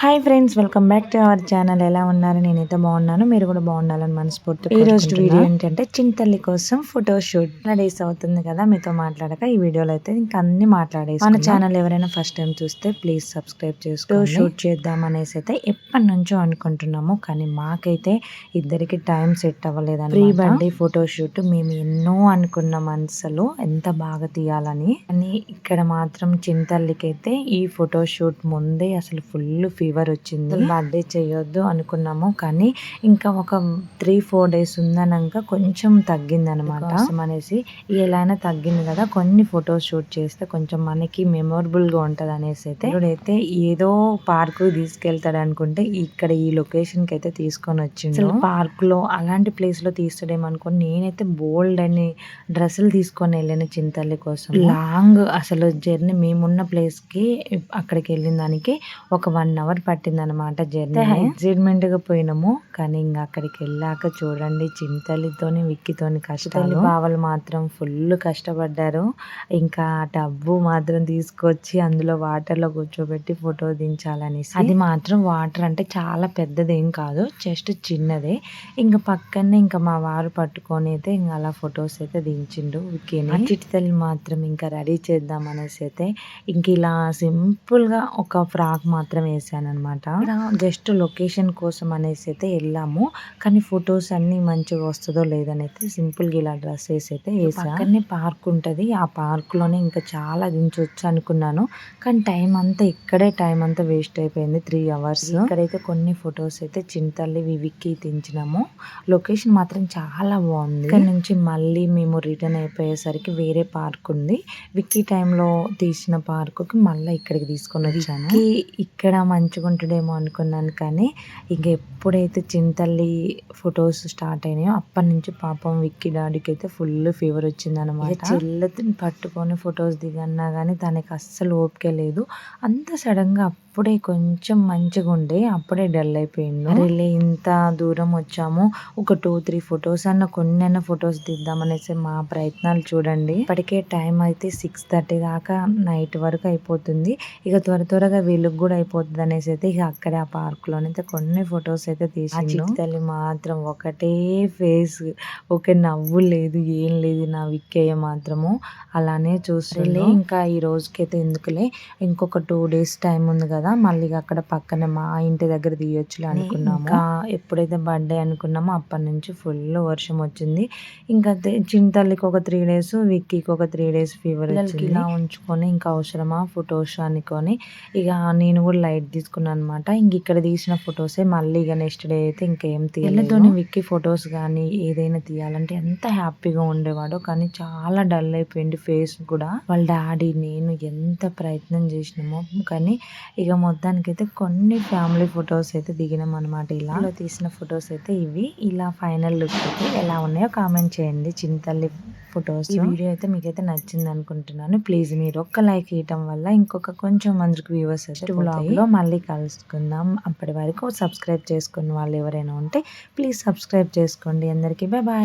Hi friends welcome back to our channel ఎలా ఉన్నారు? నేనైతే బాగున్నాను. మీరు కూడా బాగుండాలని మనస్ఫూర్తి ఈ రోజు వీడియో ఏంటంటే చింతల్లి కోసం ఫోటో షూట్ డేస్ అవుతుంది కదా మీతో మాట్లాడక ఈ వీడియోలో అయితే ఇంకా అన్ని మాట్లాడేసి మన ఛానల్ ఎవరైనా ఫస్ట్ టైం చూస్తే ప్లీజ్ సబ్స్క్రైబ్ చేసుకో షూట్ చేద్దాం అనేసి అయితే ఎప్పటి నుంచో అనుకుంటున్నాము. కానీ మాకైతే ఇద్దరికి టైం సెట్ అవ్వలేదని ప్రీ బర్త్డే ఫోటో షూట్ మేము ఎన్నో అనుకున్న మనసులో ఎంత బాగా తీయాలని. అని ఇక్కడ మాత్రం చింతల్లికి అయితే ఈ ఫోటో షూట్ ముందే అసలు ఫుల్ ఫీవర్ వచ్చింది. బర్త్డే చేయొద్దు అనుకున్నాము. కానీ ఇంకా ఒక త్రీ ఫోర్ డేస్ ఉందనక కొంచెం తగ్గింది అనమాట అనేసి ఎలా అయినా తగ్గింది కదా. కొన్ని ఫొటోస్ షూట్ చేస్తే కొంచెం మనకి మెమొరబుల్గా ఉంటది అనేసి అయితే ఇప్పుడైతే ఏదో పార్క్ తీసుకెళ్తాడు అనుకుంటే ఇక్కడ ఈ లొకేషన్కి అయితే తీసుకొని వచ్చిండు. పార్క్లో అలాంటి ప్లేస్లో తీస్తాడేమో అనుకోని నేనైతే బోల్డ్ అని డ్రెస్సులు తీసుకొని వెళ్ళాను చింతల్లి కోసం. లాంగ్ అసలు జర్నీ మేమున్న ప్లేస్కి అక్కడికి వెళ్ళిన దానికి ఒక వన్ అవర్ అవర్ పట్టింది అనమాట జర్నీ ఎగ్జైట్మెంట్గా పోయినాము కానీ ఇంకా అక్కడికి వెళ్ళాక చూడండి చింతలితోని విక్కితోని కష్టాలు. బావలు మాత్రం ఫుల్ కష్టపడ్డారు. ఇంకా టబ్బు మాత్రం తీసుకొచ్చి అందులో వాటర్లో కూర్చోబెట్టి ఫోటో దించాలని అది మాత్రం వాటర్ అంటే చాలా పెద్దది ఏం కాదు జస్ట్ చిన్నదే. ఇంకా పక్కనే ఇంకా మా వారు పట్టుకొని అయితే ఇంకా అలా ఫొటోస్ అయితే దించిండు విక్కీని చిట్తల్లి మాత్రం ఇంకా రెడీ చేద్దాం అనేసి అయితే ఇంక ఇలా సింపుల్గా ఒక ఫ్రాక్ మాత్రం వేసాను. అనమాట జస్ట్ లొకేషన్ కోసం అనేసి అయితే వెళ్ళాము. కానీ ఫొటోస్ అన్ని మంచిగా వస్తుందో లేదని అయితే సింపుల్గా ఇలా డ్రెస్ వేసి. అయితే పక్కనే పార్క్ ఉంటది. ఆ పార్క్లోనే ఇంకా చాలా దించవచ్చు అనుకున్నాను. కానీ టైం అంతా ఇక్కడే టైం అంతా వేస్ట్ అయిపోయింది. త్రీ అవర్స్ ఇక్కడైతే కొన్ని ఫొటోస్ అయితే చింతల్లి వివిక్కి తెంచినాము లొకేషన్ మాత్రం చాలా బాగుంది. ఇక్కడ నుంచి మళ్ళీ మేము రిటర్న్ అయిపోయేసరికి వేరే పార్క్ ఉంది. విక్కీ టైంలో తీసిన పార్క్కి మళ్ళీ ఇక్కడికి తీసుకొని వచ్చాను. ఇక్కడ మంచి మంచిగా అనుకున్నాను కానీ ఇంక ఎప్పుడైతే చింతల్లి ఫొటోస్ స్టార్ట్ అయినాయో అప్పటి నుంచి పాపం విక్కీ డాడీకి అయితే ఫుల్ ఫీవర్ వచ్చింది అనమాట చెల్లెని పట్టుకొని ఫొటోస్ దిగన్నా కానీ తనకి అస్సలు ఓపిక లేదు. అంత సడన్గా అప్పుడే కొంచెం మంచిగా ఉండే అప్పుడే డల్ అయిపోయిండు. రిలే ఇంత దూరం వచ్చాము. ఒక టూ త్రీ ఫొటోస్ అన్న కొన్ని అన్న ఫొటోస్ తీద్దామనేసి మా ప్రయత్నాలు చూడండి. ఇప్పటికే టైం అయితే సిక్స్ థర్టీ దాకా నైట్ వరకు అయిపోతుంది. ఇక త్వర త్వరగా వీళ్ళకి కూడా అయిపోతుంది అనేసి అయితే ఇక అక్కడే ఆ పార్క్ లోనైతే కొన్ని ఫొటోస్ అయితే తీసి తల్లి మాత్రం ఒకటే ఫేస్ ఒక నవ్వు లేదు ఏం లేదు నా విక్కయ్య మాత్రము. అలానే చూస్తుండే. ఇంకా ఈ రోజుకైతే ఎందుకులే ఇంకొక టూ డేస్ టైం ఉంది కదా మళ్ళీ అక్కడ పక్కన మా ఇంటి దగ్గర తీయొచ్చులే అనుకున్నాము. ఇంకా ఎప్పుడైతే బర్త్డే అనుకున్నామో అప్పటి నుంచి ఫుల్ వర్షం వచ్చింది. ఇంకా చింతల్లికి ఒక త్రీ డేస్ విక్కీకి ఒక త్రీ డేస్ ఫీవర్ ఇలా ఉంచుకొని ఇంకా అవసరమా ఫొటోస్ అనుకొని. ఇక నేను కూడా లైట్ తీసుకున్నాను అనమాట ఇంక ఇక్కడ తీసిన ఫొటోసే మళ్ళీ ఇక నెక్స్ట్ డే అయితే ఇంకేం తీయలేదు. విక్కీ ఫొటోస్ కానీ ఏదైనా తీయాలంటే ఎంత హ్యాపీగా ఉండేవాడో కానీ చాలా డల్ అయిపోయింది ఫేస్ కూడా. వాళ్ళ డాడీ నేను ఎంత ప్రయత్నం చేసినామో కానీ ఇక మొత్తానికి అయితే కొన్ని ఫ్యామిలీ ఫొటోస్ అయితే దిగినాం అనమాట ఇలా తీసిన ఫొటోస్ అయితే ఇవి. ఇలా ఫైనల్ లుక్ అయితే ఎలా ఉన్నాయో కామెంట్ చేయండి. చింతల్లి ఫొటోస్ ఈ వీడియో అయితే మీకైతే నచ్చింది అనుకుంటున్నాను ప్లీజ్ మీరు ఒక్క లైక్ ఇవ్వటం వల్ల ఇంకొక కొంచెం మందికి వ్యూవర్స్ అయితే బ్లాగ్లో మళ్ళీ కలుసుకుందాం. అప్పటి వరకు సబ్స్క్రైబ్ చేసుకున్న వాళ్ళు ఎవరైనా ఉంటే ప్లీజ్ సబ్స్క్రైబ్ చేసుకోండి. అందరికీ బాయ్ బాయ్